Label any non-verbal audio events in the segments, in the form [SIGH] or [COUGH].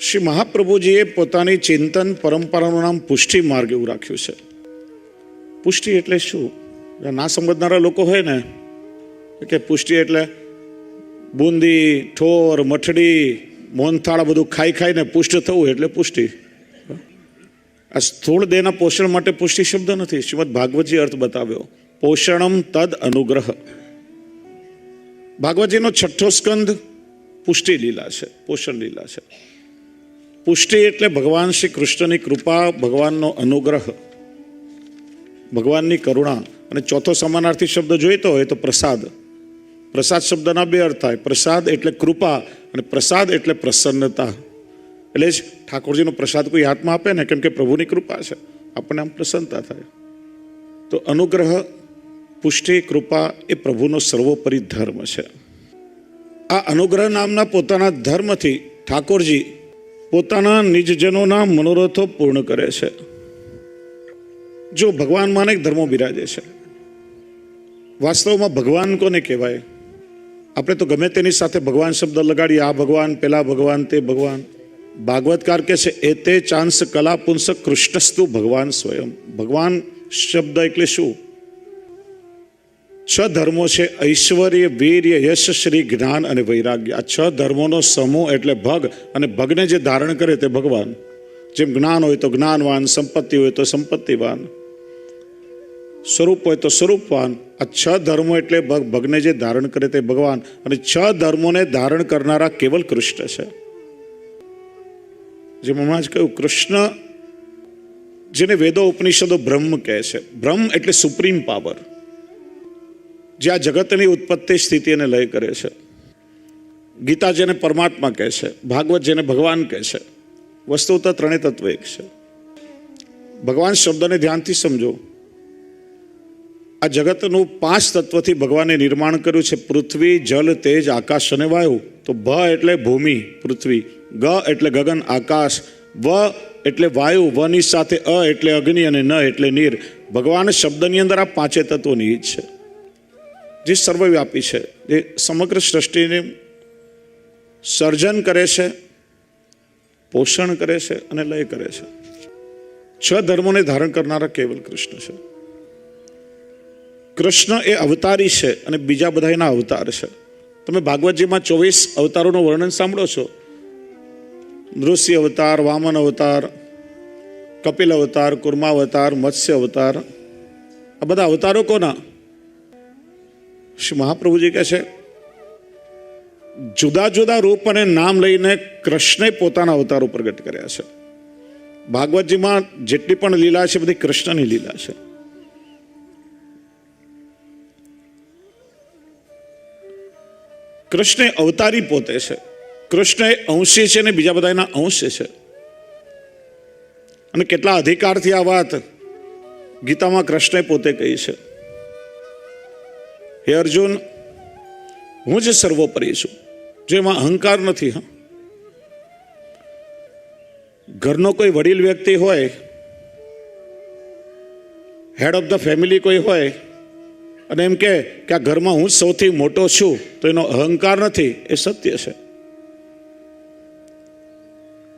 શ્રી મહાપ્રભુજીએ પોતાની ચિંતન પરંપરાનું નામ પુષ્ટિ માર્ગ એવું રાખ્યું છે. પુષ્ટિ એટલે શું? ના સમજનારા લોકો હોય ને, કે પુષ્ટિ એટલે બુંદી, ઠોર, મઠડી મોનથાળ બધું ખાઈ ખાઈને પુષ્ટ થવું એટલે પુષ્ટિ. આ સ્થૂળ દેહના પોષણ માટે પુષ્ટિ શબ્દ નથી. શ્રીમદ ભાગવતજી અર્થ બતાવ્યો. પોષણમ તદ અનુગ્રહ. ભાગવતજીનો છઠ્ઠો સ્કંદ પુષ્ટિ લીલા છે, પોષણ લીલા છે. પુષ્ટિ એટલે ભગવાન શ્રી કૃષ્ણની કૃપા, ભગવાનનો અનુગ્રહ, ભગવાનની કરુણા. અને ચોથો સમાનાર્થી શબ્દ જોઈતો હોય તો પ્રસાદ. પ્રસાદ શબ્દના બે અર્થ થાય. પ્રસાદ એટલે કૃપા અને પ્રસાદ એટલે પ્રસન્નતા. એટલે જ ઠાકોરજીનો પ્રસાદ કોઈ હાથમાં આપે ને, કેમ કે પ્રભુની કૃપા છે. આપણને આમ પ્રસન્નતા થાય. તો અનુગ્રહ, પુષ્ટિ, કૃપા એ પ્રભુનો સર્વોપરી ધર્મ છે. આ અનુગ્રહ નામના પોતાના ધર્મથી ઠાકોરજી પોતાના નિજજનોના મનોરથો પૂર્ણ કરે છે. જો ભગવાન માને ધર્મો બિરાજે છે. વાસ્તવમાં ભગવાન કોને કહેવાય? આપણે તો ગમે તેની સાથે ભગવાન શબ્દ લગાડીએ, આ ભગવાન, પેલા ભગવાન, તે ભગવાન. ભાગવતકાર કે છે એ તે ચાંસ કલા પુંસ કૃષ્ણસ્તુ ભગવાન સ્વયં. ભગવાન શબ્દ એટલે શું? છ ધર્મો છે, ઐશ્વર્ય, વીર્ય, યશ, શ્રી, જ્ઞાન અને વૈરાગ્ય. આ છ ધર્મોનો સમૂહ એટલે ભગ, અને ભગને જે ધારણ કરે તે ભગવાન. જેમ જ્ઞાન હોય તો જ્ઞાનવાન, સંપત્તિ હોય તો સંપત્તિવાન. સ્વરૂપ હોય તો સ્વરૂપવાન. આ છ ધર્મો એટલે ભગ, ભગને જે ધારણ કરે તે ભગવાન. અને છ ધર્મોને ધારણ કરનારા કેવલ કૃષ્ણ છે. જેમ હમણાં જ કહ્યું, કૃષ્ણ જેને વેદો ઉપનિષદો બ્રહ્મ કહે છે. બ્રહ્મ એટલે સુપ્રીમ પાવર. જે આ જગતની ઉત્પત્તિ સ્થિતિ અને લય કરે છે. ગીતા જેને પરમાત્મા કહે છે, ભાગવત જેને ભગવાન કહે છે વસ્તુત ત્રણેય તત્વ એક છે. ભગવાન શબ્દને ધ્યાનથી સમજો. આ જગતનું પાંચ તત્વથી ભગવાને નિર્માણ કર્યું છે, પૃથ્વી, જલ, તેજ, આકાશ અને વાયુ. તો ભ એટલે ભૂમિ, પૃથ્વી. ગ એટલે ગગન, આકાશ. વ એટલે વાયુ, વની સાથે અ એટલે અગ્નિ અને ન એટલે નીર. ભગવાન શબ્દની અંદર આ પાંચે તત્વો નિહિત છે. જે સર્વવ્યાપી છે, જે સમગ્ર સૃષ્ટિને સર્જન કરે છે, પોષણ કરે છે અને લય કરે છે. છ ધર્મોને ધારણ કરનારા કેવલ કૃષ્ણ છે. કૃષ્ણ એ અવતારી છે અને બીજા બધા એના અવતાર છે. તમે ભાગવતજીમાં ચોવીસ અવતારોનું વર્ણન સાંભળો છો? નૃસિંહ અવતાર, વામન અવતાર, કપિલ અવતાર, કુર્મા અવતાર, મત્સ્ય અવતાર. આ બધા અવતારો કોના? શ્રી મહાપ્રભુજી કહે છે, જુદા જુદા રૂપ અને નામ લઈને કૃષ્ણે પોતાના અવતારો પ્રગટ કર્યા છે. ભાગવતજીમાં જેટલી પણ લીલા છે, બધી કૃષ્ણની લીલા છે. કૃષ્ણ અવતારી પોતે છે. કૃષ્ણ એ અંશી છે ને બીજા બધા એના અંશ છે. અને કેટલા અધિકારથી આ વાત ગીતામાં કૃષ્ણે પોતે કહી છે. હે અર્જુન, હું જ સર્વોપરી છું જેમાં અહંકાર નથી, હા. ઘરનો કોઈ વડીલ વ્યક્તિ હોય હેડ ઓફ ધ ફેમિલી કોઈ હોય, અને એમ કે આ ઘરમાં હું સૌથી મોટો છું, તો એનો અહંકાર નથી, એ સત્ય છે.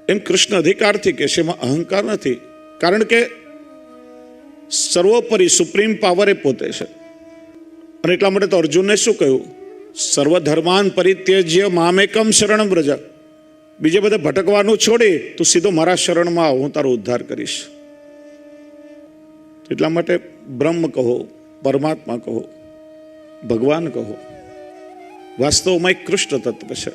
એમ કૃષ્ણ અધિકારથી કે એમાં અહંકાર નથી. કારણ કે સર્વોપરી, સુપ્રીમ પાવર એ પોતે છે. અને એટલા માટે તો અર્જુનને શું કહ્યું? સર્વધર્માન પરિત્યજ્ય મામેકમ શરણમ વ્રજ. બીજે બધા ભટકવાનું છોડી, તું સીધો મારા શરણમાં આવ, હું તારો ઉદ્ધાર કરીશ. એટલા માટે બ્રહ્મ કહો, પરમાત્મા કહો, ભગવાન કહો, વાસ્તવમાં એક કૃષ્ણ તત્વ છે.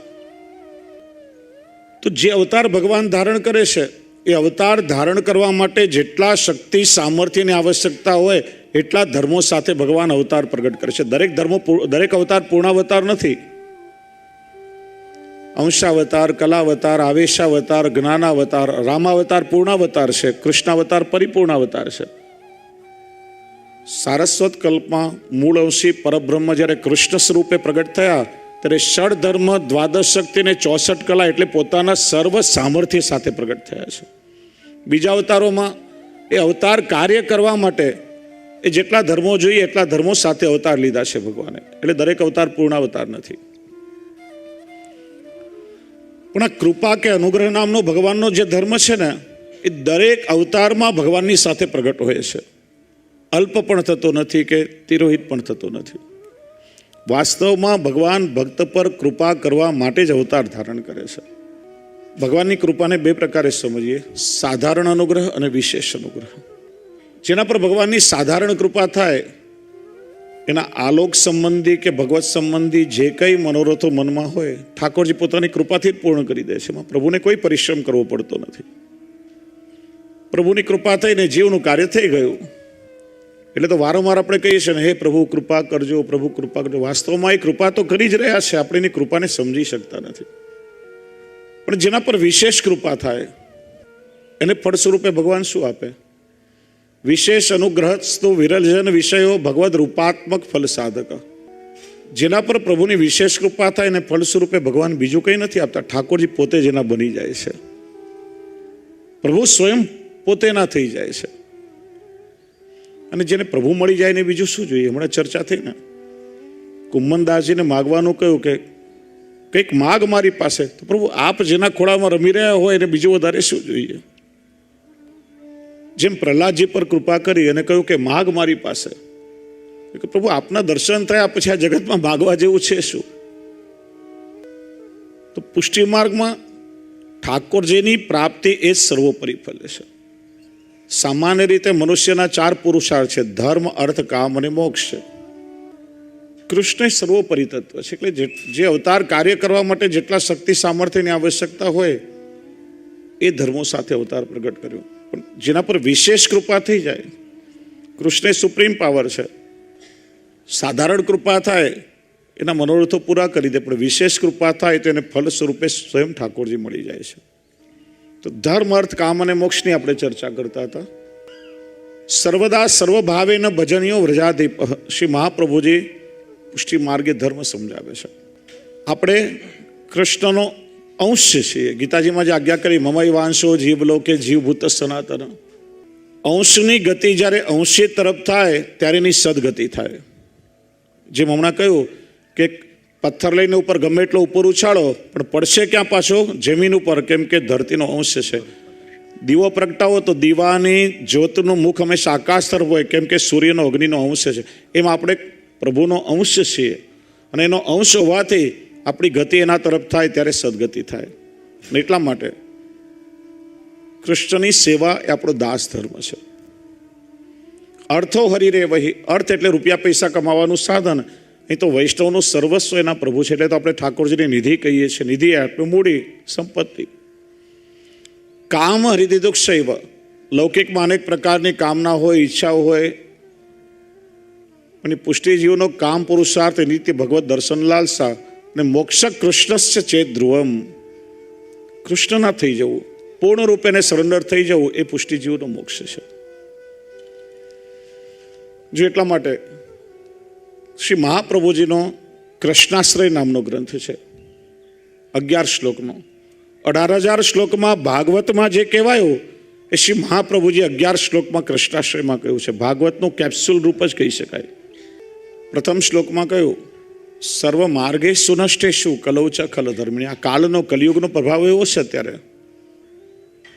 તો જે અવતાર ભગવાન ધારણ કરે છે એ અવતાર ધારણ કરવા માટે જેટલા શક્તિ સામર્થ્યની આવશ્યકતા હોય, એટલા ધર્મો સાથે ભગવાન અવતાર પ્રગટ કરે છે દરેક ધર્મો દરેક અવતાર પૂર્ણાવતાર નથી. અંશાવતાર, કલાવતાર, આવેશાવતાર, જ્ઞાનાવતાર, રામાવતાર પૂર્ણાવતાર છે, કૃષ્ણાવતાર પરિપૂર્ણાવતાર છે. સારસ્વત કલ્પમાં મૂળ અંશી પરબ્રહ્મ જ્યારે કૃષ્ણ સ્વરૂપે પ્રગટ થયા, ત્યારે ષડ ધર્મ દ્વાદશ શક્તિ અને ચોસઠ કલા એટલે પોતાના સર્વ સામર્થ્ય સાથે પ્રગટ થયા છે. બીજા અવતારોમાં એ અવતાર કાર્ય કરવા માટે એ જેટલા ધર્મો જોઈએ એટલા ધર્મો સાથે અવતાર લીધા છે ભગવાને. એટલે દરેક અવતાર પૂર્ણ અવતાર નથી. પણ આ કૃપા કે અનુગ્રહ નામનો ભગવાનનો જે ધર્મ છે ને, એ દરેક અવતારમાં ભગવાનની સાથે પ્રગટ હોય છે. અલ્પ પણ થતો નથી કે તિરોહિત પણ થતો નથી. વાસ્તવમાં ભગવાન ભક્ત પર કૃપા કરવા માટે જ અવતાર ધારણ કરે છે. ભગવાનની કૃપાને બે પ્રકારે સમજીએ. સાધારણ અનુગ્રહ અને વિશેષ અનુગ્રહ. જેના પર ભગવાનની સાધારણ કૃપા થાય, એના આલોક સંબંધી કે ભગવત સંબંધી જે કંઈ મનોરથો મનમાં હોય, ઠાકોરજી પોતાની કૃપાથી જ પૂર્ણ કરી દે છે. એમાં પ્રભુને કોઈ પરિશ્રમ કરવો પડતો નથી. પ્રભુની કૃપા થઈને જીવનું કાર્ય થઈ ગયું. એટલે તો વારંવાર આપણે કહીએ છીએ ને, હે પ્રભુ, કૃપા કરજો, પ્રભુ, કૃપા કરજો. વાસ્તવમાં એ કૃપા તો કરી જ રહ્યા છે આપણે એની કૃપાને સમજી શકતા નથી. પણ જેના પર વિશેષ કૃપા થાય, એને ફળ સ્વરૂપે ભગવાન શું આપે? વિશેષ અનુગ્રહસ્તુ વિરલજન વિષયો ભગવદ રૂપાત્મક ફલ સાધક. જેના પર પ્રભુની વિશેષ કૃપા થાય એને ફળ સ્વરૂપે ભગવાન બીજું કંઈ નથી આપતા, ઠાકોરજી પોતે જેના બની જાય છે. પ્રભુ સ્વયં પોતે ના થઈ જાય છે. અને જેને પ્રભુ મળી જાય ને બીજું શું જોઈએ? હમણાં ચર્ચા થઈ ને. કુમ્મનદાસજીને માગવાનું કહ્યું કે કંઈક માગ મારી પાસે, તો પ્રભુ, આપ જેના ખોળામાં રમી રહ્યા હોય, એને બીજું વધારે શું જોઈએ? જેમ પ્રહલાદજી પર કૃપા કરી અને કહ્યું કે માગ મારી પાસે. પ્રભુ, આપના દર્શન થયા પછી આ જગતમાં માગવા જેવું છે શું? તો પુષ્ટિ માર્ગમાં ઠાકોરજીની પ્રાપ્તિ એ જ સર્વોપરી ફલે છે. સામાન્ય રીતે મનુષ્યના ચાર પુરુષાર્થ છે, ધર્મ, અર્થ, કામ અને મોક્ષ છે. કૃષ્ણ સર્વોપરી તત્વ છે. એટલે જે- અવતાર કાર્ય કરવા માટે જેટલા શક્તિ સામર્થ્યની આવશ્યકતા હોય, એ ધર્મો સાથે અવતાર પ્રગટ કર્યો. પણ જેના પર વિશેષ કૃપા થઈ જાય કૃષ્ણ સુપ્રીમ પાવર છે. સાધારણ કૃપા થાય, એના મનોરથો પૂરા કરી દે, પણ વિશેષ કૃપા થાય, તો એને ફલ સ્વરૂપે સ્વયં ઠાકોરજી મળી જાય છે. તો ધર્મ, અર્થ, કામ અને મોક્ષની આપણે ચર્ચા કરતા હતા. સર્વદા સર્વભાવે ન ભજનીયો વ્રજાધિપ શ્રી મહાપ્રભુજી પુષ્ટિ માર્ગે ધર્મ સમજાવે છે. આપણે કૃષ્ણનો અંશ છીએ ગીતાજીમાં જે આજ્ઞા કરી, મમય વાંશો જીવલોકે જીવભૂત સનાતન. અંશની ગતિ જ્યારે અંશી તરફ થાય, ત્યારે એની સદગતિ થાય. જેમ હમણાં કહ્યું કે પથ્થર લઈને ઉપર ગમે એટલો ઉપર ઉછાળો, પણ પડશે ક્યાં પાછો? જમીન ઉપર, કેમ કે ધરતીનો અંશ છે. દીવો પ્રગટાવો તો દીવાની જ્યોતનું મુખ હંમેશા આકાશ તરફ હોય, કેમ કે સૂર્યનો અગ્નિનો અંશ છે. એમ આપણે પ્રભુનો અંશ છીએ અને એનો અંશ હોવાથી આપણી ગતિ એના તરફ થાય ત્યારે સદગતિ થાય. અને એટલા માટે કૃષ્ણની સેવા એ આપણો દાસ ધર્મ છે. અર્થો હરી રે વહી, અર્થ એટલે રૂપિયા પૈસા કમાવાનું સાધન, નહીં તો વૈષ્ણવનું સર્વસ્વ એના પ્રભુ છે, એટલે તો આપણે ઠાકોરજીની નિધિ કહીએ છીએ, નિધિ આપણે મૂડી સંપત્તિ. કામ હરિદિદુક શૈવ. લૌકિકમાં અનેક પ્રકારની કામના હોય, ઈચ્છાઓ હોય અને પુષ્ટિજીવનો કામ પુરુષાર્થ નિત્ય ભગવત દર્શનલાલ શાહ અને મોક્ષ કૃષ્ણસ્ય ચેત ધ્રુવમ. કૃષ્ણના થઈ જવું પૂર્ણ રૂપે એને સરેન્ડર થઈ જવું એ પુષ્ટિજીવનો મોક્ષ છે. જો એટલા માટે શ્રી મહાપ્રભુજીનો કૃષ્ણાશ્રય નામનો ગ્રંથ છે, અગિયાર શ્લોકનો. અઢાર હજાર શ્લોકમાં ભાગવતમાં જે કહેવાયું, એ શ્રી મહાપ્રભુજી અગિયાર શ્લોકમાં કૃષ્ણાશ્રયમાં કહ્યું છે. ભાગવતનું કેપ્સ્યુલ રૂપ જ કહી શકાય. પ્રથમ શ્લોકમાં કહ્યું, સર્વ માર્ગે સુનષ્ટે શું કલૌચ ખલ ધર્મિણી. આ કાળનો કલિયુગનો પ્રભાવ એવો છે અત્યારે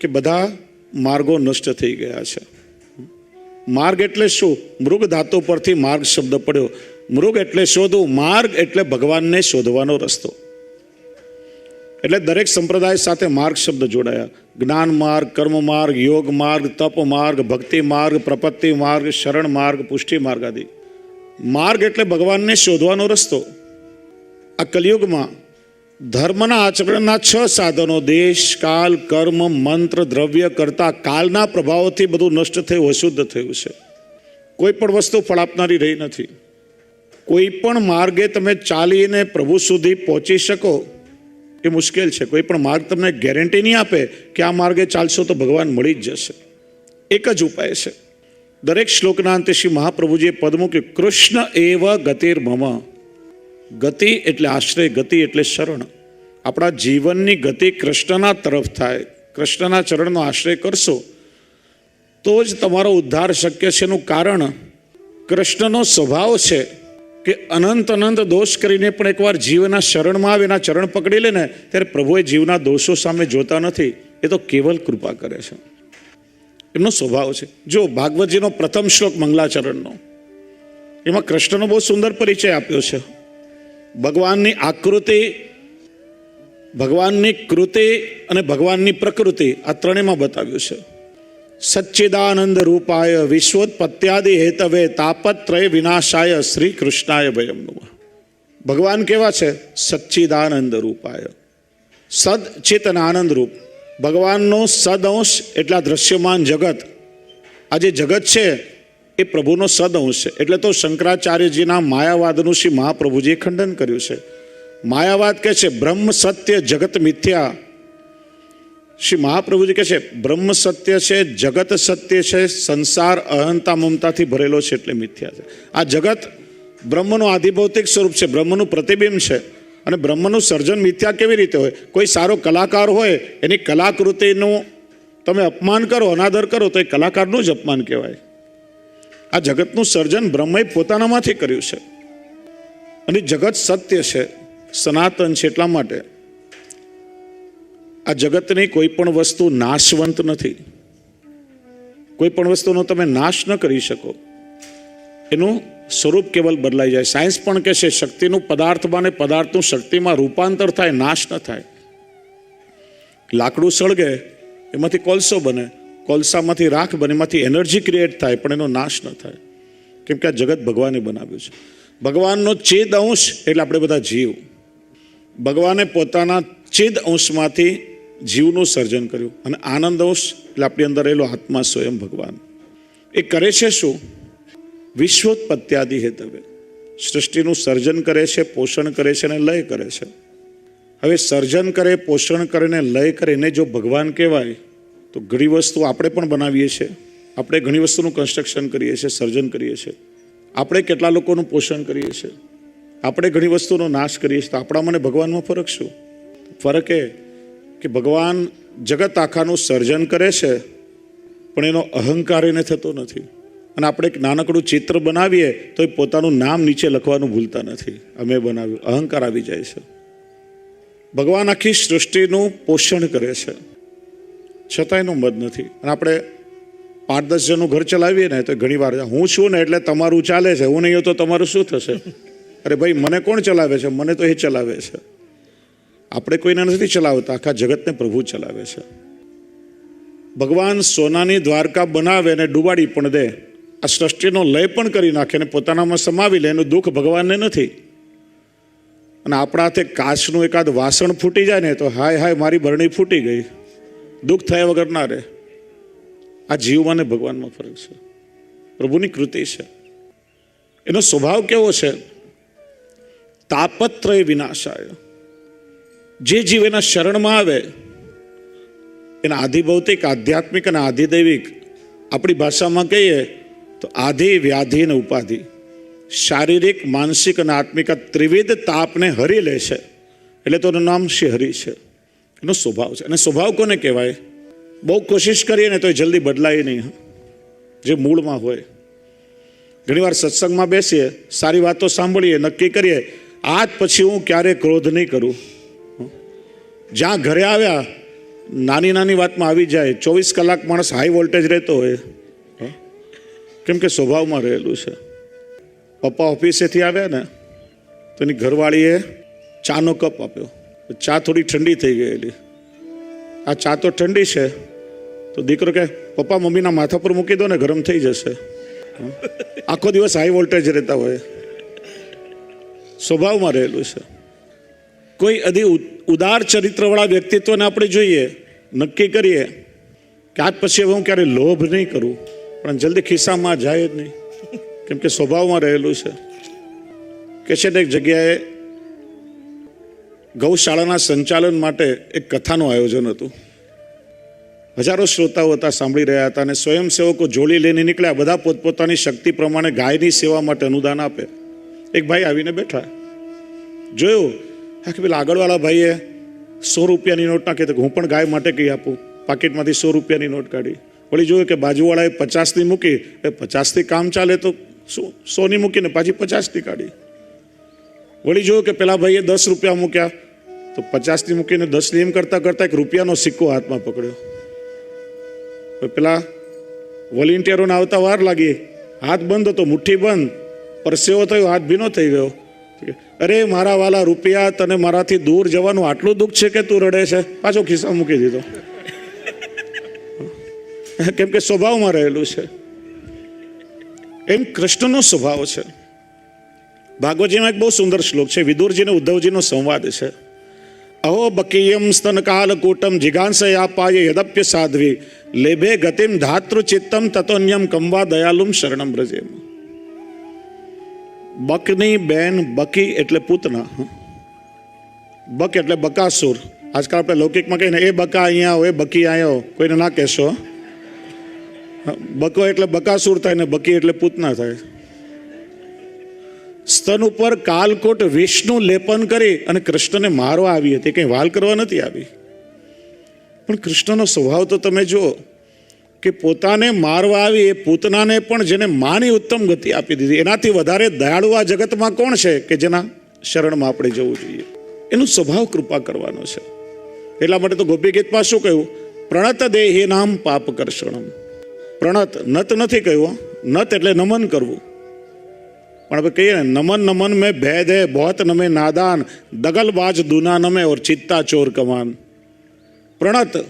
કે બધા માર્ગો નષ્ટ થઈ ગયા છે. માર્ગ એટલે શું? મૃગ ધાતુ પરથી માર્ગ શબ્દ પડ્યો. મૃગ એટલે શોધવું, માર્ગ એટલે ભગવાનને શોધવાનો રસ્તો. એટલે દરેક સંપ્રદાય સાથે માર્ગ શબ્દ જોડાયા. જ્ઞાન માર્ગ, કર્મ માર્ગ, યોગ માર્ગ, તપ માર્ગ, ભક્તિ માર્ગ, પ્રપત્તિ માર્ગ, શરણ માર્ગ, પુષ્ટિ માર્ગ આદિ. માર્ગ એટલે ભગવાનને શોધવાનો રસ્તો. આ કલિયુગમાં ધર્મના આચરણના છ સાધનો, દેશ, કાલ, કર્મ, મંત્ર, દ્રવ્ય કરતા કાલના પ્રભાવોથી બધું નષ્ટ થયું, અશુદ્ધ થયું છે. કોઈ પણ વસ્તુ ફળ આપનારી રહી નથી. કોઈ પણ માર્ગે તમે ચાલીને પ્રભુ સુધી પહોંચી શકો, એ મુશ્કેલ છે. કોઈ પણ માર્ગ તમને ગેરંટી નહીં આપે કે આ માર્ગે ચાલશો તો ભગવાન મળી જ જશે. એક જ ઉપાય છે. દરેક શ્લોકના અંતે શ્રી મહાપ્રભુજીએ પદ મૂક્યું કૃષ્ણ એવ ગતિર મમ. ગતિ એટલે આશ્રય, ગતિ એટલે શરણ. આપણા જીવનની ગતિ કૃષ્ણના તરફ થાય. કૃષ્ણના ચરણનો આશ્રય કરશો, તો જ તમારો ઉદ્ધાર શક્ય છે. એનું કારણ કૃષ્ણનો સ્વભાવ છે કે અનંત અનંત દોષ કરીને પણ એકવાર જીવના શરણમાં આવે, એના ચરણ પકડી લે ને, ત્યારે પ્રભુએ જીવના દોષો સામે જોતા નથી. એ તો કેવલ કૃપા કરે છે. એમનો સ્વભાવ છે. જો ભાગવતજીનો પ્રથમ શ્લોક મંગલાચરણનો, એમાં કૃષ્ણનો બહુ સુંદર પરિચય આપ્યો છે. ભગવાનની આકૃતિ, ભગવાનની કૃતિ અને ભગવાનની પ્રકૃતિ આ ત્રણેયમાં બતાવ્યું છે. સચ્ચિદાનંદ રૂપાય વિશ્વોત્પત્યાદિ હેતવે તાપત્રય વિનાશાય શ્રી કૃષ્ણાય ભયમ ભગવાન કેવા છે? સચ્ચિદાનંદ રૂપાય. સદ ચેતન આનંદ રૂપ. ભગવાનનો સદઅંશ એટલા દ્રશ્યમાન જગત. આ જે જગત છે, એ પ્રભુનો સદઅંશ છે. એટલે તો શંકરાચાર્યજીના માયાવાદનું શ્રી મહાપ્રભુજીએ ખંડન કર્યું છે. માયાવાદ કહે છે, બ્રહ્મ સત્ય જગત મિથ્યા. શ્રી મહાપ્રભુજી કહે છે, બ્રહ્મ સત્ય છે, જગત સત્ય છે, સંસાર અહંતા મમતાથી ભરેલો છે એટલે મિથ્યા છે. આ જગત બ્રહ્મનું આધિભૌતિક સ્વરૂપ છે, બ્રહ્મનું પ્રતિબિંબ છે. અને બ્રહ્મનું સર્જન મિથ્યા કેવી રીતે હોય? કોઈ સારો કલાકાર હોય, એની કલાકૃતિનું તમે અપમાન કરો, અનાદર કરો, તો એ કલાકારનું જ અપમાન કહેવાય. આ જગતનું સર્જન બ્રહ્મએ પોતાનામાંથી કર્યું છે. અને જગત સત્ય છે, સનાતન છે એટલા માટે. આ જગતની કોઈ પણ વસ્તુ નાશવંત નથી. કોઈ પણ વસ્તુનો તમે નાશ ન કરી શકો. એનું સ્વરૂપ કેવલ બદલાઈ જાય. સાયન્સ પણ કહે છે, શક્તિનું પદાર્થમાં ને પદાર્થનું શક્તિમાં રૂપાંતર થાય, નાશ ન થાય. લાકડું સળગે, એમાંથી કોલસો બને. કોલસામાંથી રાખ બને, એમાંથી એનર્જી ક્રિએટ થાય, પણ એનો નાશ ન થાય. કેમ કે આ જગત ભગવાને બનાવ્યું છે. ભગવાનનો ચેદ અંશ એટલે આપણે બધા જીવ. ભગવાને પોતાના ચેદ અંશમાંથી જીવનું સર્જન કર્યું. અને આનંદ અંશ એટલે આપણી અંદર રહેલો આત્મા સ્વયં ભગવાન. એ કરે છે શું? વિશ્વોત્પત્યાદિ હેતવે. સૃષ્ટિનું સર્જન કરે છે, પોષણ કરે છે અને લય કરે છે. હવે સર્જન કરે, પોષણ કરે ને લય કરે એને જો ભગવાન કહેવાય, તો ઘણી વસ્તુ આપણે પણ બનાવીએ છીએ. આપણે ઘણી વસ્તુનું કન્સ્ટ્રક્શન કરીએ છીએ, સર્જન કરીએ છીએ. આપણે કેટલા લોકોનું પોષણ કરીએ છીએ? આપણે ઘણી વસ્તુનો નાશ કરીએ છીએ. તો આપણા મને ભગવાનમાં ફરક શું? ફરક એ કે ભગવાન જગત આખાનું સર્જન કરે છે, પણ એનો અહંકાર એને થતો નથી. અને આપણે એક નાનકડું ચિત્ર બનાવીએ તો એ પોતાનું નામ નીચે લખવાનું ભૂલતા નથી. અમે બનાવ્યું. અહંકાર આવી જાય છે. ભગવાન આખી સૃષ્ટિનું પોષણ કરે છે. છતાં એનું મત નથી. અને આપણે પાંચ દસ જણનું ઘર ચલાવીએ ને તો ઘણી વાર હું છું ને એટલે તમારું ચાલે છે. હું નહીં તો તમારું શું થશે? અરે ભાઈ, મને કોણ ચલાવે છે? મને તો એ ચલાવે છે. આપણે કોઈને નથી ચલાવતા. આખા જગતને પ્રભુ ચલાવે છે. ભગવાન સોનાની દ્વારકા બનાવે અને ડૂબાડી પણ દે. આ સૃષ્ટિનો લય પણ કરી નાખે અને પોતાનામાં સમાવી લે, એનું દુઃખ ભગવાનને નથી. અને આપણા હાથે કાચનું એકાદ વાસણ ફૂટી જાય ને તો હાય હાય મારી બરણી ફૂટી ગઈ. દુઃખ થયા વગર ના રહે. આ જીવમાં ને ભગવાનમાં ફરક છે. પ્રભુની કૃતિ છે. એનો સ્વભાવ કેવો છે? તાપત્રય વિનાશાય. જે જીવ એના શરણમાં આવે, એના આધિભૌતિક, આધ્યાત્મિક અને આધિદૈવિક, આપણી ભાષામાં કહીએ તો આધિ વ્યાધિ અને ઉપાધિ. શારીરિક, માનસિક અને આત્મિક ત્રિવિધ તાપને હરી લે છે. એટલે તો એનું નામ શ્રી હરિ છે. એનો સ્વભાવ છે. અને સ્વભાવ કોને કહેવાય? બહુ કોશિશ કરીએ ને તો એ જલ્દી બદલાય નહીં જે મૂળમાં હોય. ઘણીવાર સત્સંગમાં બેસીએ, સારી વાતો સાંભળીએ, નક્કી કરીએ આજ પછી હું ક્યારે ક્રોધ નહીં કરું. જ્યાં ઘરે આવ્યા નાની નાની વાતમાં આવી જાય, ચોવીસ કલાક માણસ હાઈ વોલ્ટેજ રહેતો હોય? કેમ કે સ્વભાવમાં રહેલું છે. પપ્પા ઓફિસેથી આવ્યા ને તો એની ઘરવાળીએ ચાનો કપ આપ્યો. ચા થોડી ઠંડી થઈ ગયેલી. આ ચા તો ઠંડી છે, તો દીકરો કે પપ્પા, મમ્મીના માથા પર મૂકી દો ને, ગરમ થઈ જશે. આખો દિવસ હાઈ વોલ્ટેજ રહેતા હોય. સ્વભાવમાં રહેલું છે. કોઈ અધિ ઉદાર ચરિત્રવાળા વ્યક્તિત્વને આપણે જોઈએ, નક્કી કરીએ કે આજ પછી હવે હું ક્યારે લોભ નહીં કરું. પણ જલ્દી ખિસ્સામાં જાય જ નહીં. કેમ કે સ્વભાવમાં રહેલું છે. કે છે ને એક જગ્યાએ ગૌશાળાના સંચાલન માટે એક કથાનું આયોજન હતું. હજારો શ્રોતાઓ હતા, સાંભળી રહ્યા હતા અને સ્વયંસેવકો જોડી લઈને નીકળ્યા. બધા પોતપોતાની શક્તિ પ્રમાણે ગાયની સેવા માટે અનુદાન આપે. એક ભાઈ આવીને બેઠા. જોયું? હા, કે પેલા આગળવાળા ભાઈએ સો રૂપિયાની નોટ નાખી. તો હું પણ ગાય માટે કહી આપું? પાકીટમાંથી સો રૂપિયાની નોટ કાઢી. વળી જોયું કે બાજુવાળાએ પચાસની મૂકી, એ પચાસથી કામ ચાલે તો શું સોની મૂકીને પાછી પચાસથી કાઢી. વળી જોયું કે પેલા ભાઈએ દસ રૂપિયા મૂક્યા, તો પચાસથી મૂકીને દસની એમ કરતાં કરતાં એક રૂપિયાનો સિક્કો હાથમાં પકડ્યો. પેલા વોલેન્ટિયરોને આવતા વાર લાગી, હાથ બંધ હતો, મુઠ્ઠી બંધ પરસેવો થયો, હાથ ભીનો થઈ ગયો. અરે મારા વાલા રૂપિયા તને મારાથી દૂર જવાનું આટલું દુઃખ છે કે તું રડે છે? પાછો ખિસ્સા મૂકી દીધો. [LAUGHS] કેમ કે સ્વભાવમાં રહેલું છે. એમ કૃષ્ણનો સ્વભાવ છે. ભાગવતજીમાં એક બહુ સુંદર શ્લોક છે. વિદુરજીને ઉદ્ધવજીનો સંવાદ છે. અહો બકીયમ સ્તન કાલ કૂટમ જિગાંસયાપાય યદપ્ય સાધ્વી. લેભે ગતિમ ધાતૃ ચિત્તમ તતોન્યમ કંવા દયાલુમ શરણમ વ્રજેમ. બકની બેન બકી એટલે પૂતના. બક એટલે બકાસુર. આજકાલ આપણે લૌકિકમાં કહીને એ બકા અહીંયા આવો, એ બકી આવ્યો કોઈને ના કહેશો. બકો એટલે બકાસુર થાય ને બકી એટલે પૂતના થાય. સ્તન ઉપર કાલકોટ વિષ્ણુ લેપન કરી અને કૃષ્ણને મારવા આવી હતી. કંઈ વાલ કરવા નથી આવી. પણ કૃષ્ણનો સ્વભાવ તો તમે જુઓ કે પોતાને મારવા આવી એ પૂતનાને પણ જેને માની ઉત્તમ ગતિ આપી દીધી. એનાથી વધારે દયાળુ આ જગતમાં કોણ છે કે જેના શરણમાં આપણે જવું જોઈએ? એનો સ્વભાવ કૃપા કરવાનો છે. એટલા માટે તો ગોપી ગીતમાં શું કહ્યું? પ્રણત દેહી નામ પાપ કરશણમ. પ્રણત નત નથી કહ્યું નત એટલે નમન કરવું. પણ હવે કહીએ ને, નમન નમન મેં ભેદ હે બહોત નમે નાદાન દગલબાજ દુના નમે ઓર ચિત્તા ચોર કમાન પ્રણત,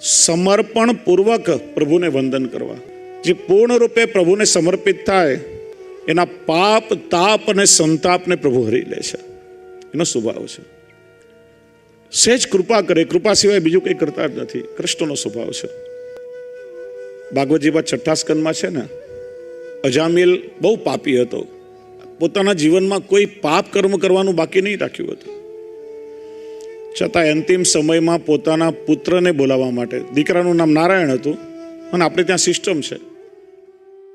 સમર્પણ પૂર્વક પ્રભુને વંદન કરવા. જે પૂર્ણ રૂપે પ્રભુને સમર્પિત થાય, એના પાપ, તાપ અને સંતાપને પ્રભુ હરી લે છે. એનો સ્વભાવ છે. સહેજ કૃપા કરે, કૃપા સિવાય બીજું કંઈ કરતા જ નથી. કૃષ્ણનો સ્વભાવ છે. ભાગવતજીમાં છઠ્ઠા સ્કંદમાં છે ને, અજામિલ બહુ પાપી હતો. પોતાના જીવનમાં કોઈ પાપ કર્મ કરવાનું બાકી નહીં રાખ્યું હતું. છતાં અંતિમ સમયમાં પોતાના પુત્રને બોલાવવા માટે, દીકરાનું નામ નારાયણ હતું, અને આપણે ત્યાં સિસ્ટમ છે.